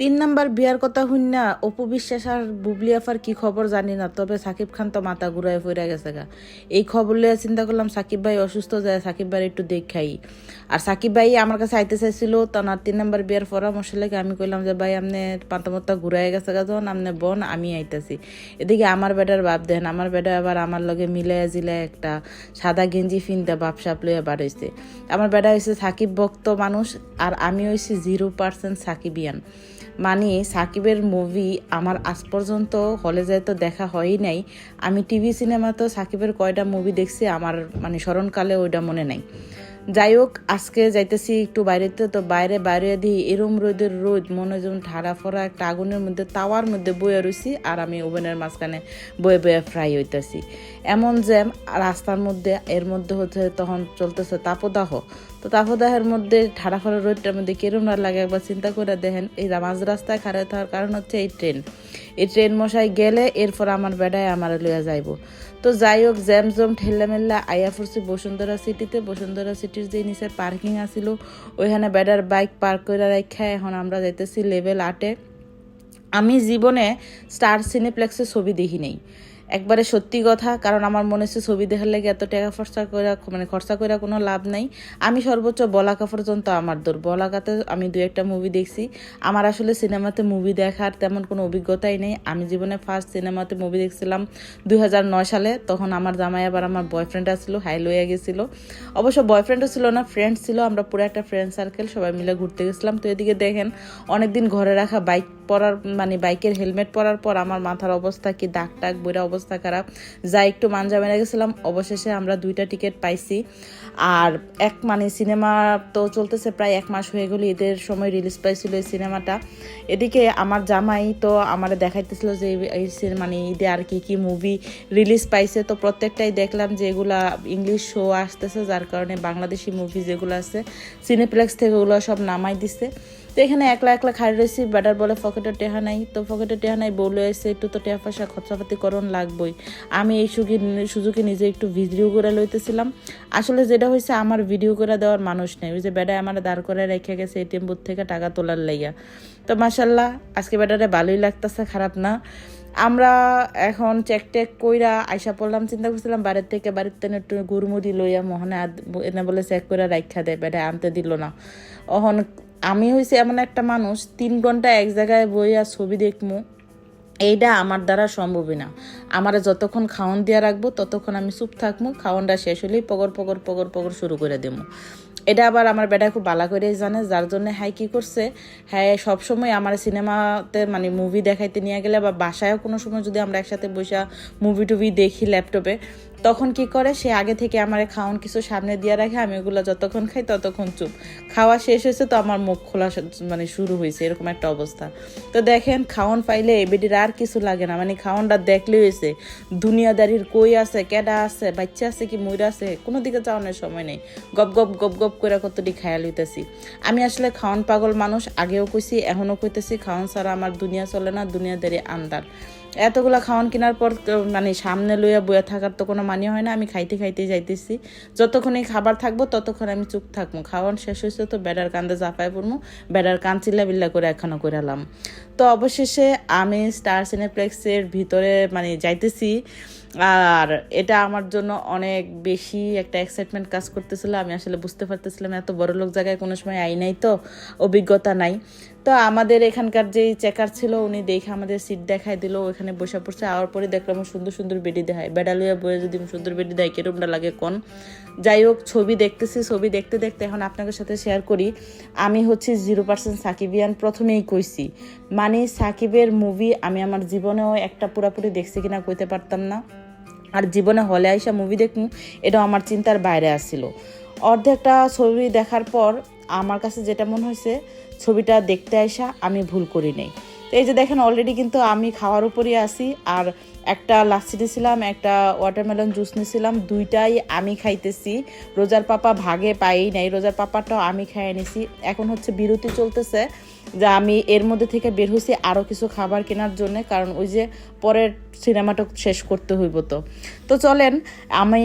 তিন নাম্বার বিয়ার কথা শুন না অপু বিশ্বাস আর বুবলি আফার কি খবর জানি না, তবে সাকিব খান তো মাথা ঘুরায় ফিরে গেছে গা। এই খবর লিয়ে চিন্তা করলাম সাকিব ভাই অসুস্থ যায়, সাকিব ভাই একটু দেখাই। আর সাকিব ভাই আমার কাছে আইতে চাইছিল তার তিন নাম্বার বিয়ার পরামর্শ লেগে আমি কইলাম যে, ভাই আপনি পাতামাত্তা ঘুরাই গেছে গা যখন আপনি বোন, আমি আইতাছি। এদিকে আমার বেটার বাপ দেন আমার বেটা আবার আমার লগে মিলাই জিলে একটা সাদা গেঞ্জি ফিনতে বাপ সাপ লইয়া বার হইছে আমার বেটা হয়েছে সাকিব ভক্ত মানুষ আর আমি হয়েছি জিরো পার্সেন্ট সাকিবিয়ান। মানে সাকিবের মুভি আমার আজ পর্যন্ত হলে যায় তো দেখা হয়ই নাই। আমি টিভি সিনেমা তো সাকিবের কয়টা মুভি দেখছি, আমার মানে স্মরণকালে ওইটা মনে নাই। যাই হোক আজকে যাইতেছি একটু বাইরেতে, তো বাইরে বাইরে দিই এরম রোদের রোদ, মনে যেমন ঠাড়া ফড়া একটা আগুনের মধ্যে, তাওয়ার মধ্যে বয়ে রয়েছি আর আমি ওভেনের মাঝখানে বয়ে বয়ে ফ্রাই হইতেছি। এমন জ্যাম, রাস্তার মধ্যে, এর মধ্যে হচ্ছে তখন চলতেছে তাপদাহ। তো তাপদাহের মধ্যে ঠাড়া ফড়া রোদটার মধ্যে কিরম না লাগে একবার চিন্তা করে দেখেন, এই মাঝ রাস্তায় খারাপ থাকার কারণ হচ্ছে এই ট্রেন। এই ট্রেন মশাই গেলে, এরপর আমার বেড়ায় আমার লইয়া যাইব। তো যাই হোক, জ্যাম জম ঠেলা মেল্লা আয়া ফুরছি বসুন্ধরা সিটিতে। বসুন্ধরা সিটির যে নিচে পার্কিং আসিল ওইখানে বেডার বাইক পার্ক করে রাখা এখন আমরা যাইতেছি লেভেল আটে। আমি জীবনে স্টার সিনেপ্লেক্সে ছবি দেখি নেই। একবারে সত্যি কথা, কারণ আমার মনে হচ্ছে ছবি দেখার লাগে এত টাকা খরচা করে মানে খরচা করে কোনো লাভ নাই। আমি সর্বোচ্চ বলাকা পর্যন্ত আমার দূর। বলাকাতে আমি দু একটা মুভি দেখছি। আমার আসলে সিনেমাতে মুভি দেখার তেমন কোনো অভিজ্ঞতাই নেই। আমি জীবনে ফার্স্ট সিনেমাতে মুভি দেখছিলাম দুই হাজার নয় সালে। তখন আমার জামাই আবার আমার বয়ফ্রেন্ড আসছিল হাই লইয়া গেছিল। অবশ্য বয়ফ্রেন্ডও ছিল না ফ্রেন্ড ছিল। আমরা পুরো একটা ফ্রেন্ড সার্কেল সবাই মিলে ঘুরতে গেছিলাম। তো এদিকে দেখেন, অনেকদিন ঘরে রাখা বাইক পরার মানে বাইকের হেলমেট পরার পর আমার মাথার অবস্থা কি দাগ টাক বইরা অবস্থা খারাপ। যা একটু মানজা মেরে গেছিলাম, অবশেষে আমরা দুইটা টিকিট পাইছি। আর এক মানে সিনেমা তো চলতেছে প্রায় এক মাস হয়ে গেল, ঈদের সময় রিলিজ পাইছিল এই সিনেমাটা। এদিকে আমার জামাই তো আমার দেখাইতেছিল যে এই মানে ঈদে আর কি কি মুভি রিলিজ পাইছে। তো প্রত্যেকটাই দেখলাম যে এগুলা ইংলিশ শো আসতেছে, যার কারণে বাংলাদেশি মুভি যেগুলো আছে সিনেপ্লেক্স থেকে ওগুলো সব নামাই দিছে। এখানে একলা একলা খাই রয়েছি, ব্যাটার বলে পকেটে টেহা নাই। তো পকেটে টেহা নাই বলে এসে একটু তো টেহা পয়সা খরচাপাতি করণ লাগবই। আমি এই সুযোগে সুযোগে নিজে একটু ভিডিও করে লইতেছিলাম। আসলে যেটা হয়েছে আমার ভিডিও করে দেওয়ার মানুষ নেই। ওই যে বেটায় আমার দাঁড় করে রেখে গেছে এটিএম বুথ থেকে টাকা তোলার লাইয়া তো মাসাল্লাহ আজকে বেটারে ভালোই লাগতেছে, খারাপ না। আমরা এখন চেক টেক কইরা আইসা পড়লাম, চিন্তা করছিলাম বাড়ির থেকে বাড়ির থেকে একটু গুড়মুড়ি লইয়া মোহনে এনে বলে চেক করে রাখা দেয় বেটা আনতে দিল না। অহন আমি হয়েছি এমন একটা মানুষ, তিন ঘণ্টা এক জায়গায় বই আর ছবি দেখমু এইটা আমার দ্বারা সম্ভবই না। আমার যতক্ষণ খাওয়ান দিয়া রাখব, ততক্ষণ আমি চুপ থাকব খাওয়ানটা শেষ হলেই পগর পগর পগর পগর শুরু করে দেবো এটা আবার আমার বেটা খুব বালা করে জানে, যার জন্য হ্যাঁ কী করছে হ্যাঁ সবসময় আমার সিনেমাতে মানে মুভি দেখাইতে নিয়ে গেলে বা বাসায়ও কোনো সময় যদি আমরা একসাথে বসে মুভি টুভি দেখি ল্যাপটপে তখন কি করে? সে আগে থেকে আমার খাওয়ান কিছু সামনে দিয়ে রাখে, আমি ওগুলো যতক্ষণ খাই ততক্ষণ চুপ। খাওয়া শেষ হয়েছে তো আমার মুখ খোলা মানে শুরু হয়েছে, এরকম একটা অবস্থা। তো দেখেন খাওয়ান পাইলে এবিডির আর কিছু লাগে না। মানে খাওয়ানটা দেখলে হয়েছে, দুনিয়াদারির কই আছে, কেডা আছে, বাচ্চা আছে কি ময়ূর আছে, কোনো দিকে যাওয়ানোর সময় নেই। গপ গপ গপ গপ করে কতটি খায়াল হইতেছি আমি আসলে খাওয়ান পাগল মানুষ, আগেও কইছি, এখনও কইতেছি খাওয়ান ছাড়া আমার দুনিয়া চলে না, দুনিয়াদারি আন্দার এতগুলা খাওয়ান কেনার পর মানে সামনে লইয়া বইয়া থাকার তো কোনো মানে হয় না, আমি খাইতে খাইতে যাইতেছি। যতক্ষণ খাবার থাকব, ততক্ষণ আমি চুপ থাকব। খাওয়ান শেষ হয়েছে তো বেড়ার কান্দে জাপায় পড়ব বেড়ার কান চিল্লা বিল্লা করে এখনও করালাম তো অবশেষে আমি স্টার সিনেপ্লেক্সের ভিতরে মানে যাইতেছি। আর এটা আমার জন্য অনেক বেশি একটা এক্সাইটমেন্ট কাজ করতেছিল। আমি আসলে বুঝতে পারতেছিলাম এত বড় লোক জায়গায় কোনো সময় আই নাই তো, অভিজ্ঞতা নাই। তো আমাদের এখানকার যেই চেকার ছিল, উনি দেখে আমাদের সিট দেখাই দিল, ওখানে বসে পড়ছে। আওয়ার পরে দেখলাম সুন্দর সুন্দর বেডি দেখায়। বেডালুয়া বয়ে যদি সুন্দর বেডি দেয় কিরমটা লাগে কোন? যাই হোক, ছবি দেখতেছি, ছবি দেখতে দেখতে এখন আপনাদের সাথে শেয়ার করি। আমি হচ্ছে জিরো পার্সেন্ট সাকিবিয়ান, প্রথমেই কইছি। মানে সাকিবের মুভি আমি আমার জীবনেও একটা পুরাপুরি দেখছি কিনা কইতে পারতাম না। আর জীবনে হলে আইসা মুভি দেখুন এটাও আমার চিন্তার বাইরে আসছিল অর্ধেকটা ছবি দেখার পর আমার কাছে যেটা মনে হয়েছে, ছবিটা দেখতে আইসা আমি ভুল করি নাই। তো এই যে দেখেন অলরেডি কিন্তু আমি খাওয়ার উপরই আসি আর একটা লাচ্ছি নিয়েছিলাম একটা ওয়াটারমেলন জুস নিয়েছিলাম দুইটাই আমি খাইতেছি। রোজার পাপা ভাগে পাই নাই, রোজার পাপাটাও আমি খাইয়ে নিছি এখন হচ্ছে বিরতি চলতেছে, যে আমি এর মধ্যে থেকে বের হয়েছি আরও কিছু খাবার কেনার জন্য, কারণ ওই যে পরের সিনেমাটা শেষ করতে হইব তো। তো চলেন, আমি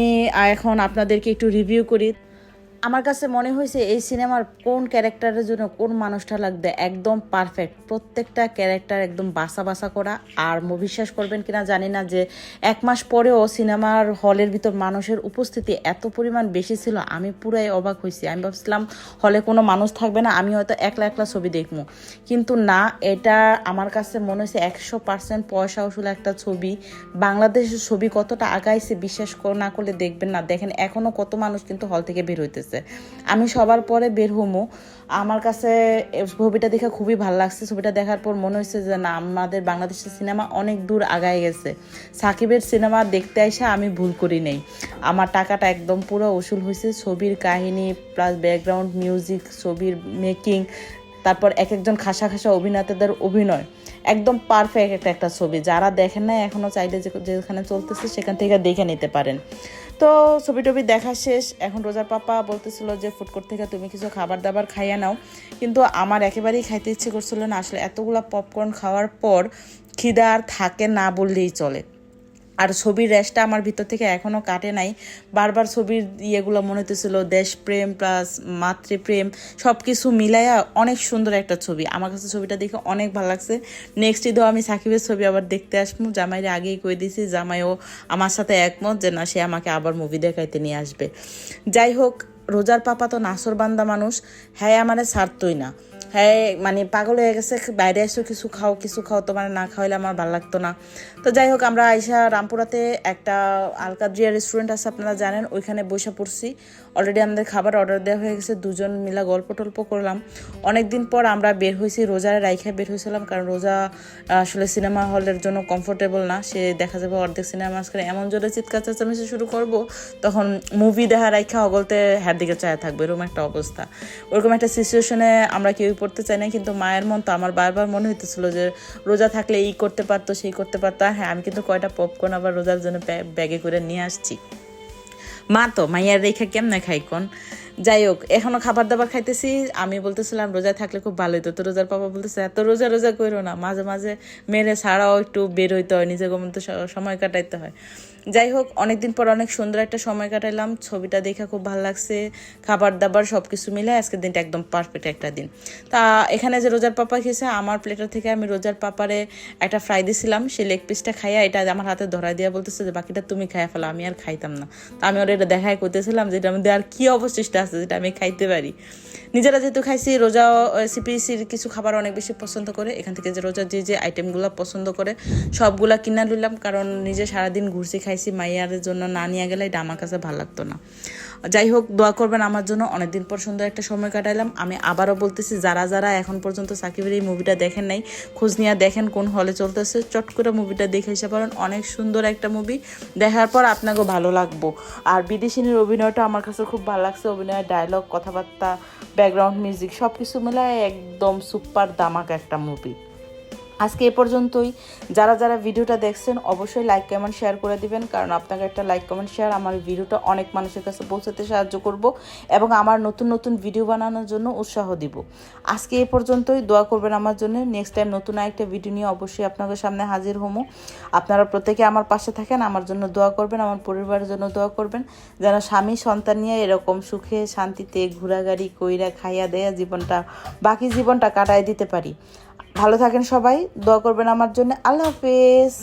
এখন আপনাদেরকে একটু রিভিউ করি। আমার কাছে মনে হয়েছে এই সিনেমার কোন ক্যারেক্টারের জন্য কোন মানুষটা লাগবে একদম পারফেক্ট। প্রত্যেকটা ক্যারেক্টার একদম বাসা বাসা করা। আর বিশ্বাস করবেন কিনা জানি না যে এক মাস পরেও সিনেমার হলের ভিতর মানুষের উপস্থিতি এত পরিমাণ বেশি ছিল, আমি পুরাই অবাক হয়েছি। আমি ভাবছিলাম হলে কোনো মানুষ থাকবে না, আমি হয়তো একলা একলা ছবি দেখব। কিন্তু না, এটা আমার কাছে মনে হয়েছে একশো পার্সেন্ট পয়সা উসুল একটা ছবি। বাংলাদেশের ছবি কতটা আগাইছে বিশ্বাস না করলে দেখবেন না। দেখেন এখনও কত মানুষ কিন্তু হল থেকে বের হইতেছে। আমি সবার পরে বের হমো। আমার কাছে ছবিটা দেখে খুবই ভালো লাগছে। ছবিটা দেখার পর মনে হয়েছে যে, না, আমাদের বাংলাদেশের সিনেমা অনেক দূর আগায় গেছে। সাকিবের সিনেমা দেখতে এসে আমি ভুল করি নেই। আমার টাকাটা একদম পুরো উসুল হয়েছে ছবির কাহিনী প্লাস ব্যাকগ্রাউন্ড মিউজিক ছবির মেকিং তারপর এক একজন খাসা খাসা অভিনেতাদের অভিনয়। একদম পারফেক্ট একটা একটা ছবি। যারা দেখেন না এখনও চাইলে যেখানে চলতেছে, সেখান থেকে দেখে নিতে পারেন। তো ছবি টবি দেখা শেষ। এখন রোজার পাপা বলতেছিল যে ফুডকোর্ট থেকে তুমি কিছু খাবার দাবার খাইয়া নাও। কিন্তু আমার একেবারেই খাইতে ইচ্ছে করছিল না। আসলে এতগুলো পপকর্ন খাওয়ার পর খিদা আর থাকে না বললেই চলে। আর ছবির রেশটা আমার ভিতর থেকে এখনও কাটে নাই। বারবার ছবির ইয়েগুলো মনে হতেছিল দেশপ্রেম প্লাস মাতৃপ্রেম সব কিছু মিলাইয়া অনেক সুন্দর একটা ছবি। আমার কাছে ছবিটা দেখে অনেক ভালো লাগছে। নেক্সট ঈদও আমি সাকিবের ছবি আবার দেখতে আসব। জামাইরে আগেই কই দিয়েছি জামাইও আমার সাথে একমত যে না, সে আমাকে আবার মুভি দেখাইতে নিয়ে আসবে। যাই হোক, রোজার পাপা তো নাসর বান্দা মানুষ হ্যাঁ আমারে ছাড়তই না। হ্যাঁ মানে পাগল হয়ে গেছে, বাইরে এসো কিছু খাও কিছু খাও তোমার না খাওয়াইলে আমার ভালো লাগতো না। তো যাই হোক, আমরা আইসা রামপুরাতে একটা আলকাদ্রিয়া রেস্টুরেন্ট আছে, আপনারা জানেন, ওইখানে বসে পড়ছি। অলরেডি আমাদের খাবার অর্ডার দেওয়া হয়ে গেছে, দুজন মিলা গল্প টল্প করলাম। অনেক দিন পর আমরা বের হয়েছি, রোজার রাইখে বের হয়েছিলাম, কারণ রোজা আসলে সিনেমা হলের জন্য কমফোর্টেবল না, সে দেখা যাবে অর্ধেক সিনেমা মাঝখানে এমন জোরে চিৎকার চেঁচামেচি শুরু করব, তখন মুভি দেখা রাইখা অগলতে হ্যার দিকে চায় থাকবে, এরকম একটা অবস্থা। ওরকম একটা সিচুয়েশনে আমরা কেউই পড়তে চাই না, কিন্তু মায়ের মন তো আমার বারবার মনে হইতেছিল যে রোজা থাকলে এই করতে পারতো, সেই করতে পারতো। আর হ্যাঁ আমি কিন্তু কয়টা পপকর্ন আবার রোজার জন্য ব্যা- ব্যাগে করে নিয়ে আসছি। মা তো, মাইয়ার রেখা কেমনে খাই কোন? যাই হোক, এখনও খাবার দাবার খাইতেছি। আমি বলতেছিলাম, রোজা থাকলে খুব ভালো হতো তো রোজার পাপা বলতেছে, এত রোজা রোজা করো না, মাঝে মাঝে মেরে ছাড়াও একটু বের হইতে হয় মতো স- সময় কাটাইতে হয়। যাই হোক, অনেকদিন পর অনেক সুন্দর একটা সময় কাটাইলাম ছবিটা দেখে খুব ভালো লাগছে। খাবার দাবার সব কিছু মিলে আজকের দিনটা একদম পারফেক্ট একটা দিন। তা এখানে যে রোজার পাপা খেয়েছে, আমার প্লেটার থেকে আমি রোজার পাপারে একটা ফ্রাই দিছিলাম। সে লেগ পিসটা খাইয়া এটা আমার হাতে ধরাই দিয়া বলতেছে যে, বাকিটা তুমি খাইয়া ফেলো, আমি আর খাইতাম না। তা আমি ওর এটা দেখাই করতেছিলাম যেটা মধ্যে আর কি অবশিষ্ট আছে যেটা আমি খাইতে পারি? নিজেরা যেহেতু খাইছি, রোজা সিপিসির কিছু খাবার অনেক বেশি পছন্দ করে। এখান থেকে যে রোজা যে যে আইটেমগুলো পছন্দ করে, সবগুলা কিনা নিলাম কারণ নিজে সারাদিন ঘুরছি, খাইছি, মাইয়ার জন্য না নিয়ে গেলে এটা আমার কাছে ভালো লাগতো না। যাই হোক দোয়া করবেন আমার জন্য। অনেকদিন পর সুন্দর একটা সময় কাটাইলাম। আমি আবারও বলতেছি, যারা যারা এখন পর্যন্ত সাকিবের এই মুভিটা দেখেন নাই, খোঁজ নিয়ে দেখেন কোন হলে চলতেছে। চট করে মুভিটা দেখে এসে পারেন অনেক সুন্দর একটা মুভি দেখার পর আপনাকেও ভালো লাগবো। আর বিদেশিনীর অভিনয়টা আমার কাছে খুব ভালো লাগছে। অভিনয়ের ডায়লগ কথাবার্তা ব্যাকগ্রাউন্ড মিউজিক সব কিছু মিলায় একদম সুপার দামাক একটা মুভি আজকে এ পর্যন্তই। যারা যারা ভিডিওটা দেখছেন, অবশ্যই লাইক কমেন্ট শেয়ার করে দিবেন, কারণ আপনাকে একটা লাইক কমেন্ট শেয়ার আমার ভিডিওটা অনেক মানুষের কাছে পৌঁছাতে সাহায্য করব এবং আমার নতুন নতুন ভিডিও বানানোর জন্য উৎসাহ দিব। আজকে এ পর্যন্তই। দোয়া করবেন আমার জন্য। নেক্সট টাইম নতুন একটা ভিডিও নিয়ে অবশ্যই আপনাদের সামনে হাজির হমো আপনারা প্রত্যেকে আমার পাশে থাকেন, আমার জন্য দোয়া করবেন, আমার পরিবারের জন্য দোয়া করবেন। যেন স্বামী সন্তান নিয়ে এরকম সুখে, শান্তিতে ঘোরাঘুরি কইরা খাইয়া দেয়া জীবনটা, বাকি জীবনটা কাটায় দিতে পারি। ভালো থাকেন সবাই দোয়া করবেন আমার জন্য। আল্লাহ হাফেজ।